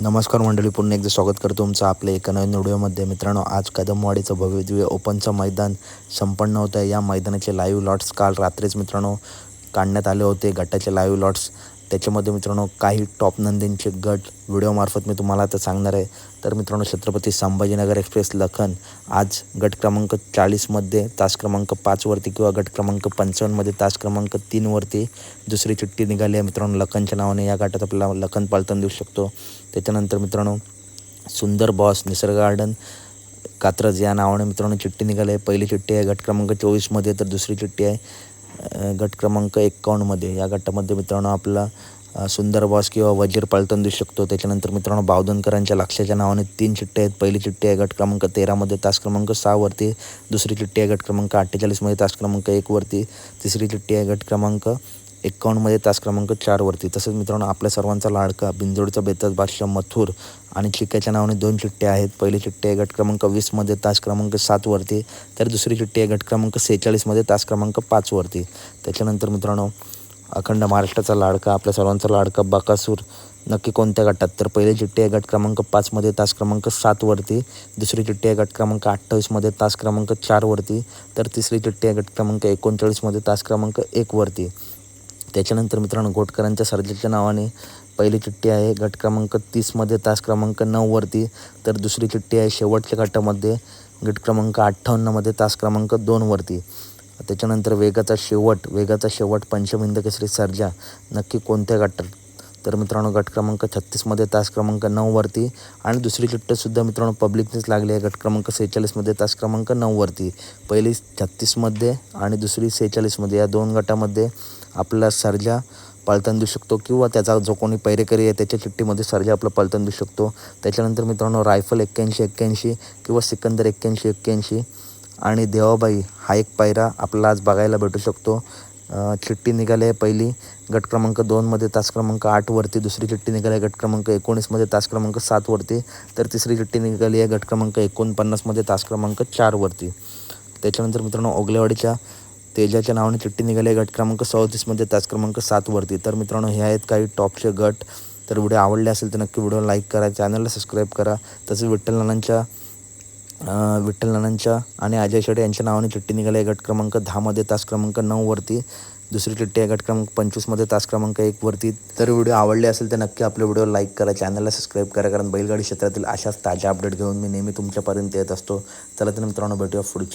नमस्कार मंडळी पुन्हा एकदा स्वागत करतो तुमचं आपल्या एका नवीन व्हिडिओमध्ये. मित्रांनो आज कदमवाडीचं भव्य दिव्य ओपनचं मैदान संपन्न होतं आहे या मैदानाचे लाईव्ह लॉट्स काल रात्रीच मित्रांनो काढण्यात आले होते गटाचे लाईव्ह लॉट्स त्याच्यामध्ये मित्रांनो काही टॉप नंदींचे गट व्हिडिओमार्फत मी तुम्हाला आता सांगणार आहे. तर मित्रांनो छत्रपती संभाजीनगर एक्सप्रेस लखन आज गट क्रमांक चाळीसमध्ये तास क्रमांक पाचवरती किंवा गट क्रमांक पंचावन्नमध्ये तास क्रमांक तीनवरती दुसरी चिठ्ठी निघाली आहे. मित्रांनो लखनच्या नावाने या गटात आपल्याला लखन पालतन देऊ शकतो. त्याच्यानंतर मित्रांनो सुंदर बॉस निसर्ग गार्डन कात्रज या नावाने मित्रांनो चिठ्ठी निघाली आहे. पहिली चिठ्ठी आहे गट क्रमांक चोवीसमध्ये तर दुसरी चिठ्ठी आहे गट क्रमांक एक्कावन्नमध्ये या गटामध्ये मित्रांनो आपला अ, सुंदर बॉस किंवा वजीर पालटून देऊ शकतो. त्याच्यानंतर मित्रांनो बावधनकरांच्या लक्षाच्या नावाने तीन चिठ्ठ्या आहेत. पहिली चिठ्ठी आहे गट क्रमांक तेरामध्ये तास क्रमांक सहावरती. दुसरी चिठ्ठी आहे गट क्रमांक अठ्ठेचाळीसमध्ये तास क्रमांक एकवरती. तिसरी चिठ्ठी आहे गट क्रमांक एकावन्नमध्ये तास क्रमांक चारवरती तसंच मित्रांनो आपल्या सर्वांचा लाडका बिंजोडचा बेताज बादशाह मथुर आणि चिक्क्याच्या नावाने दोन चिठ्ठ्या आहेत. पहिली चिठ्ठी आहे गट क्रमांक वीसमध्ये तास क्रमांक सातवरती तर दुसरी चिठ्ठी आहे गट क्रमांक सेहेचाळीसमध्ये तास क्रमांक पाचवरती त्याच्यानंतर मित्रांनो अखंड महाराष्ट्राचा लाडका आपल्या सर्वांचा लाडका बाकासूर नक्की कोणत्या गटात? तर पहिली चिठ्ठी आहे गट क्रमांक पाचमध्ये तास क्रमांक सातवरती दुसरी चिठ्ठी आहे गट क्रमांक अठ्ठावीसमध्ये तास क्रमांक चारवरती तर तिसरी चिठ्ठी आहे गट क्रमांक एकोणचाळीसमध्ये तास क्रमांक एकवरती त्याच्यानंतर मित्रांनो गोटकरांच्या सर्जेच्या नावाने पहिली चिठ्ठी आहे. गट क्रमांक तीसमध्ये तास क्रमांक नऊवरती तर दुसरी चिठ्ठी आहे शेवटच्या गटामध्ये. गट क्रमांक अठ्ठावन्नमध्ये तास क्रमांक दोनवरती त्याच्यानंतर वेगाचा शेवट वेगाचा शेवट पंचमिंद केसरी सर्जा नक्की कोणत्या गटात? तर मित्रांनो गट क्रमांक छत्तीसमध्ये तास क्रमांक नऊवरती आणि दुसरी चिठ्ठीसुद्धा मित्रांनो पब्लिकनेच लागली आहे. गट क्रमांक सेहेचाळीसमध्ये तास क्रमांक नऊवरती पहिली छत्तीसमध्ये आणि दुसरी सेहेचाळीसमध्ये या दोन गटामध्ये. आपला सर्जा पळताना देऊ शकतो किंवा त्याचा जो कोणी पैरेकरी आहे त्याच्या चिठ्ठीमध्ये सर्जा आपला पळताना देऊ शकतो. त्याच्यानंतर मित्रांनो रायफल एक्क्याऐंशी एक्क्याऐंशी किंवा सिकंदर एक्क्याऐंशी एक्क्याऐंशी. आणि देवाबाई हा एक पायरा आपल्याला आज बघायला भेटू शकतो. अ, चिठ्ठी निघाली आहे पहिली गट क्रमांक दोनमध्ये तास क्रमांक आठवरती दुसरी चिठ्ठी निघाली आहे गट क्रमांक एकोणीसमध्ये तास क्रमांक सातवरती तर तिसरी चिठ्ठी निघाली आहे गट क्रमांक एकोणपन्नासमध्ये तास क्रमांक चारवरती त्याच्यानंतर मित्रांनो ओगलेवाडीच्या तेजाच्या नावाने चिठ्ठी निघाली. गट क्रमांक चौतीसमध्ये तास क्रमांक सातवरती तर मित्रांनो हे आहेत काही टॉपचे गट. तर व्हिडिओ आवडले असेल तर नक्की व्हिडिओ लाईक करा. चॅनलला सबस्क्राईब करा. तसेच विठ्ठल नानांच्या विठ्ठल नानांच्या आणि अजय शेटे यांच्या नावाने चिठ्ठी निघाली. गट क्रमांक दहामध्ये तास क्रमांक नऊवरती दुसरी चिठ्ठी आहे गट क्रमांक पंचवीसमध्ये तास क्रमांक एकवरती तर व्हिडिओ आवडले असेल तर नक्की आपले व्हिडिओ लाईक करा. चॅनलला सबस्क्राईब करा. कारण बैलगाडी क्षेत्रातील अशाच ताज्या अपडेट घेऊन मी नेहमी तुमच्यापर्यंत येत असतो. चला तर मित्रांनो भेटूया पुढची